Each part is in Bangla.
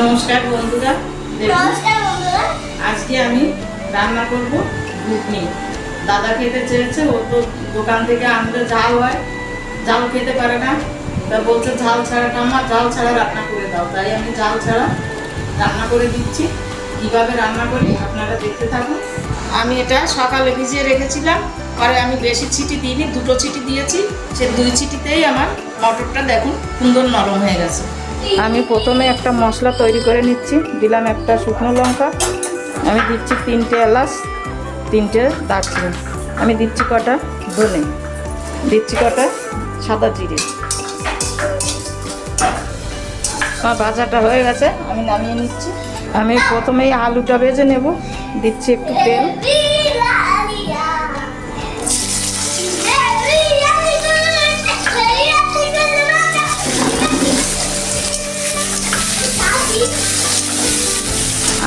নমস্কার বন্ধুরা। দেখুন, নমস্কার বন্ধুরা। আজকে আমি রান্না করব ঘুগনি। দাদা খেতে চেয়েছে ও তো দোকান থেকে আনলে ঝাল হয়। ঝাল খেতে পারে না। তা বলছে ঝাল ছাড়া ঠাম্মা ঝাল ছাড়া রান্না করে দাও। তাই আমি ঝাল ছাড়া রান্না করে দিচ্ছি। কীভাবে রান্না করি আপনারা দেখতে থাকুন। আমি এটা সকালে ভিজিয়ে রেখেছিলাম। পরে আমি বেশি ছিটি দিইনি দুটো ছিটি দিয়েছি। সে দুই ছিটিতেই আমার মটরটা দেখুন সুন্দর নরম হয়ে গেছে। আমি প্রথমে একটা মশলা তৈরি করে নিচ্ছি। দিলাম একটা শুকনো লঙ্কা। আমি দিচ্ছি তিনটে এলাচ, তিনটে দারচিনি। আমি দিচ্ছি কটা? ধনে। দিচ্ছি কটা? সাদা জিরে। আমার ভাজাটা হয়ে গেছে, আমি নামিয়ে নিচ্ছি। আমি প্রথমেই আলুটা ভেজে নেব। দিচ্ছি একটু তেল।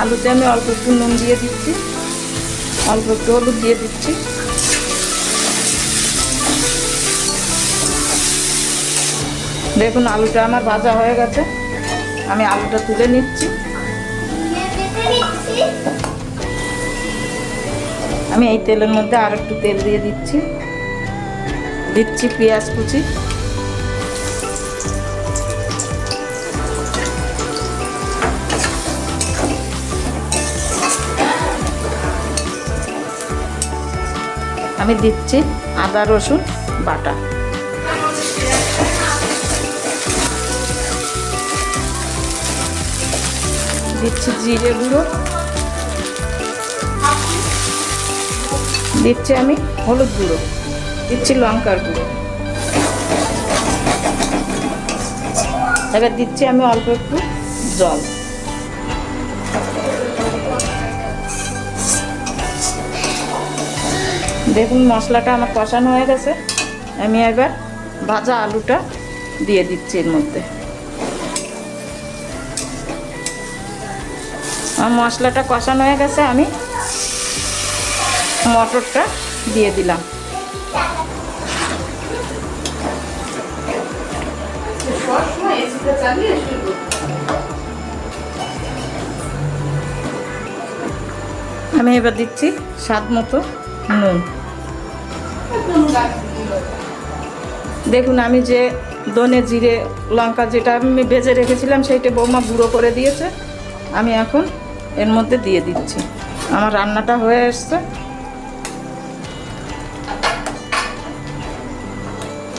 আলুতে আমি অল্প একটু নুন দিয়ে দিচ্ছি। অল্প একটু হলুদ দিয়ে দিচ্ছি। দেখুন, আলুটা আমার ভাজা হয়ে গেছে। আমি আলুটা তুলে নিচ্ছি। আমি এই তেলের মধ্যে আর একটু তেল দিয়ে দিচ্ছি। দিচ্ছি পেঁয়াজ কুচি। আমি দিচ্ছি আদা, রসুন, বাটা। দিচ্ছি জিরে গুঁড়ো। দিচ্ছি আমি হলুদ গুঁড়ো। দিচ্ছি লঙ্কার গুঁড়ো। এবার দিচ্ছি আমি অল্প একটু জল। দেখুন মশলাটা আমার কষানো হয়ে গেছে। আমি এবার ভাজা আলুটা দিয়ে দিচ্ছি এর মধ্যে। আমার মশলাটা কষানো হয়ে গেছে, আমি মটরটা দিয়ে দিলাম। আমি এবার দিচ্ছি স্বাদ মতো নুন। দেখুন, আমি যে দনে জিরে লঙ্কা যেটা আমি ভেজে রেখেছিলাম, সেইটা বৌমা গুঁড়ো করে দিয়েছে। আমি এখন এর মধ্যে দিয়ে দিচ্ছি। আমার রান্নাটা হয়ে এসছে।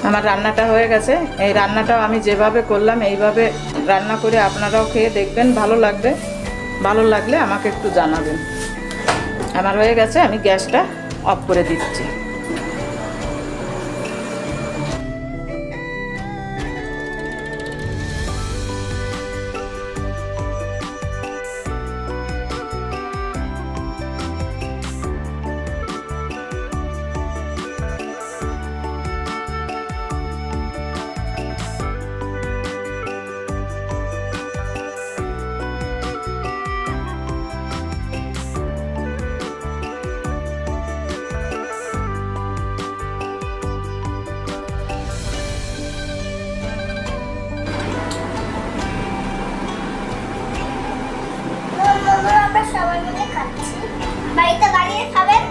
আমার রান্নাটা হয়ে গেছে। এই রান্নাটাও আমি যেভাবে করলাম, এইভাবে রান্না করে আপনারাও খেয়ে দেখবেন, ভালো লাগবে। ভালো লাগলে আমাকে একটু জানাবেন। আমার হয়ে গেছে, আমি গ্যাসটা অফ করে দিচ্ছি। সবাই মিলে খাচ্ছি। বাড়িতে বানিয়ে খাবেন?